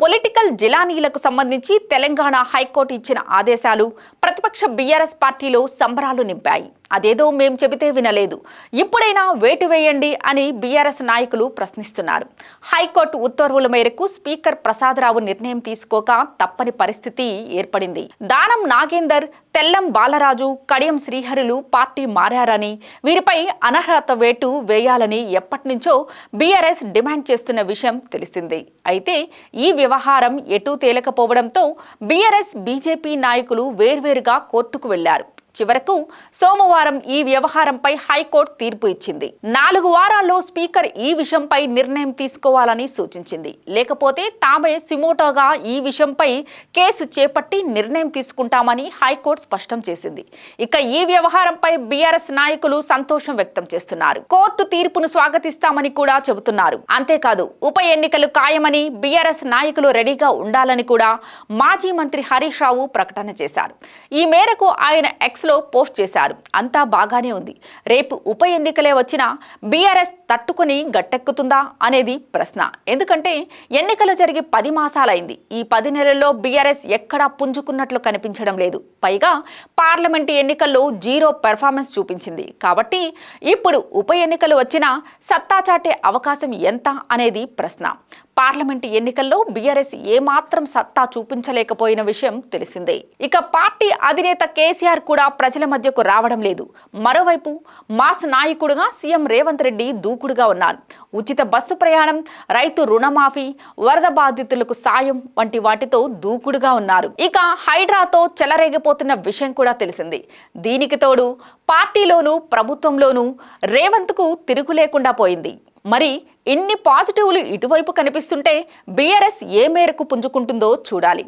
Political జిలానీలకు సంబంధించి Telangana high court ఇచ్చిన ఆదేశాలు ప్రతిపక్ష బీఆర్ఎస్ పార్టీలో సంబరాలు నింపాయి. అదేదో మేం చెబితే వినలేదు. ఇప్పుడైనా వేటు వేయండి అని బీఆర్ఎస్ నాయకులు ప్రశ్నిస్తున్నారు. హైకోర్టు ఉత్తర్వుల మేరకు స్పీకర్ ప్రసాదరావు నిర్ణయం తీసుకోక తప్పని పరిస్థితి ఏర్పడింది. దానం నాగేందర్ తెల్లం బాలరాజు కడియం శ్రీహరులు పార్టీ మారారని వీరిపై అనర్హత వేటు వేయాలని ఎప్పటినుంచో బీఆర్ఎస్ డిమాండ్ చేస్తున్న విషయం తెలిసిందే. అయితే ఈ వ్యవహారం ఎటూ తేలకపోవడంతో బీఆర్ఎస్ బీజేపీ నాయకులు వేర్వేరుగా కోర్టుకు వెళ్ళారు. చివరకు సోమవారం ఈ వ్యవహారంపై హైకోర్టు తీర్పు ఇచ్చింది. నాలుగు వారాల్లో స్పీకర్ ఈ విషయంపై నిర్ణయం తీసుకోవాలని సూచించింది. లేకపోతే తామే సిమోటోగా ఈ విషయంపై కేసు చేపట్టి నిర్ణయం తీసుకుంటామని హైకోర్టు స్పష్టం చేసింది. ఇక ఈ వ్యవహారంపై బీఆర్ఎస్ నాయకులు సంతోషం వ్యక్తం చేస్తున్నారు. కోర్టు తీర్పును స్వాగతిస్తామని కూడా చెబుతున్నారు. అంతేకాదు ఉప ఎన్నికలు ఖాయమని బీఆర్ఎస్ నాయకులు రెడీగా ఉండాలని కూడా మాజీ మంత్రి హరీష్ రావు ప్రకటన చేశారు. ఈ మేరకు ఆయన ఎక్స్ లో పోస్ట్ చేశారు. అంతా బాగానే ఉంది. రేపు ఉప ఎన్నికలే వచ్చినా బీఆర్ఎస్ తట్టుకుని గట్టెక్కుతుందా అనేది ప్రశ్న. ఎందుకంటే ఎన్నికలు జరిగి పది మాసాలైంది. ఈ పది నెలల్లో బీఆర్ఎస్ ఎక్కడా పుంజుకున్నట్లు కనిపించడం లేదు. పైగా పార్లమెంటు ఎన్నికల్లో జీరో పెర్ఫార్మెన్స్ చూపించింది. కాబట్టి ఇప్పుడు ఉప ఎన్నికలు వచ్చినా సత్తా చాటే అవకాశం ఎంత అనేది ప్రశ్న. పార్లమెంటు ఎన్నికల్లో బీఆర్ఎస్ ఏమాత్రం సత్తా చూపించలేకపోయిన విషయం తెలిసిందే. ఇక పార్టీ అధినేత కేసీఆర్ కూడా ప్రజల మధ్యకు రావడం లేదు. మరోవైపు మాస్ నాయకుడుగా సీఎం రేవంత్ రెడ్డి దూకుడుగా ఉన్నారు. ఉచిత బస్సు ప్రయాణం రైతు రుణమాఫీ వరద బాధితులకు సాయం వంటి వాటితో దూకుడుగా ఉన్నారు. ఇక హైడ్రాతో చెలరేగిపోతున్న విషయం కూడా తెలిసింది. దీనికి తోడు పార్టీలోనూ ప్రభుత్వంలోనూ రేవంత్కు తిరుగు లేకుండా పోయింది. మరి ఇన్ని పాజిటివ్లు ఇటువైపు కనిపిస్తుంటే బీఆర్ఎస్ ఏ మేరకు పుంజుకుంటుందో చూడాలి.